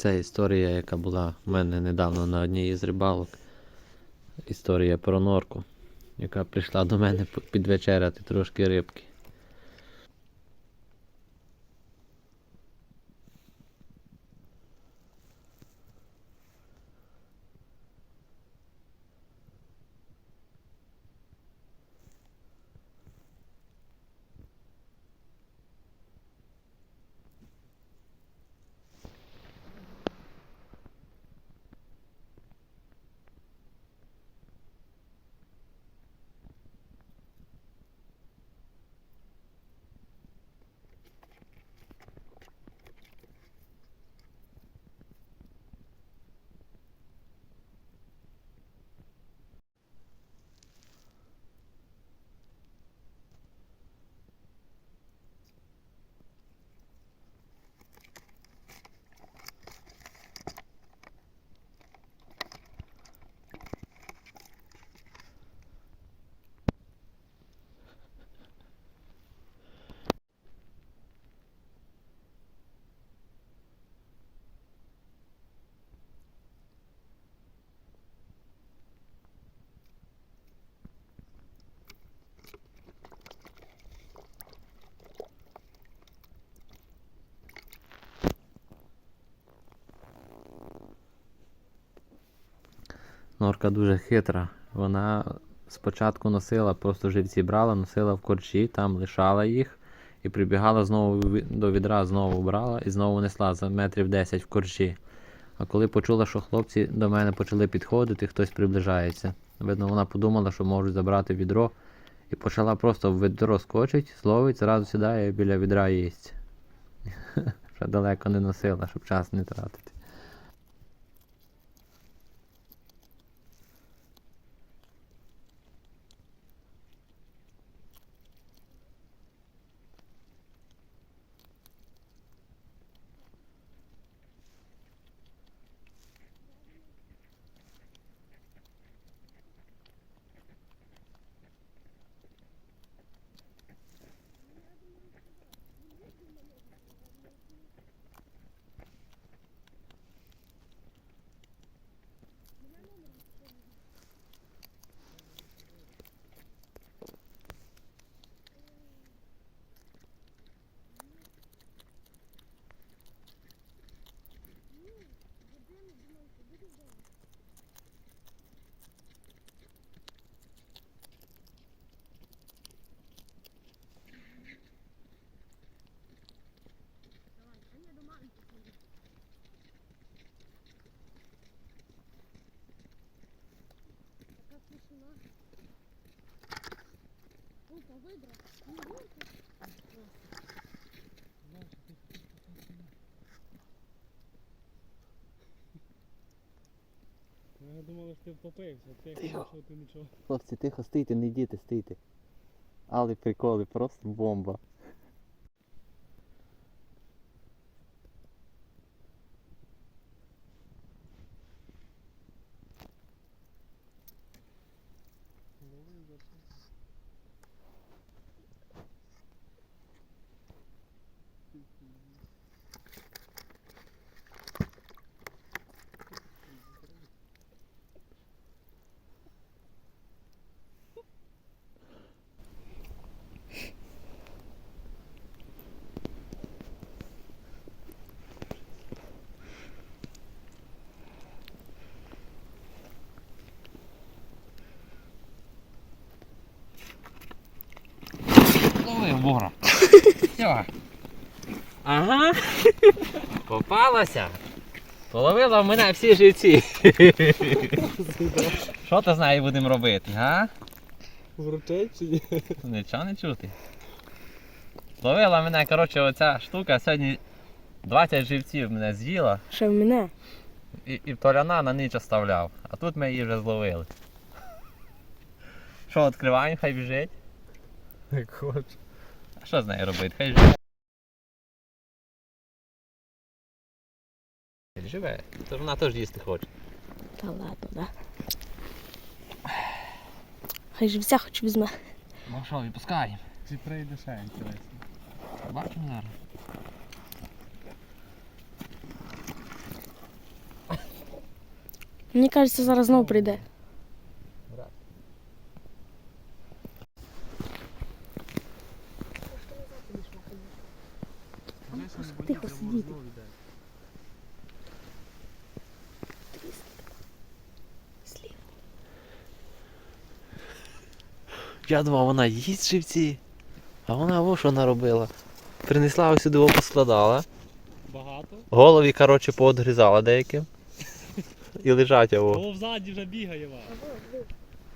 Це історія, яка була в мене недавно на одній із рибалок. Історія про норку, яка прийшла до мене підвечеряти трошки рибки. Норка дуже хитра. Вона спочатку носила, просто живці брала, носила в корчі, там лишала їх і прибігала знову до відра, знову брала і знову несла за метрів 10 в корчі. А коли почула, що хлопці до мене почали підходити, хтось приближається. Видно, вона подумала, що можуть забрати відро, і почала просто в відро скочить, зловить, зразу сідає біля відра їсть. Вже далеко не носила, щоб час не тратити. Я думала, що ти втопився, ти нічого, ти нічого. Хлопці, тихо, стійте, не йдіть, стійте. Але приколи, просто бомба. Ловив бора. Все. Ага. Попалося. Половила в мене всі живці. Що ти з нею будемо робити, га? Вручай чи ні? Нічого не чути. Зловила мене, коротше, оця штука сьогодні 20 живців мене з'їла Ще в мене. і, і толяна на ніч оставляв. А тут ми її вже зловили. Що, відкриваємо, хай біжить. Як хочеш. А що з нею робити? Хай живе. Живе. Тож вона теж їсти хоче. Та ладно, да. Хай живця хоч візьме. Ну що, відпускаємо. Чи прийде ще інтересно? Бачимо зараз. Мені кажеться, зараз знову прийде. Тихо сидіти. Я думав, вона їсть живці. А вона во що наробила. Принесла ось сюди його поскладала. Багато. Голові, коротше, поодрізала деяким. І лежать його. О, взаді вже бігає вас.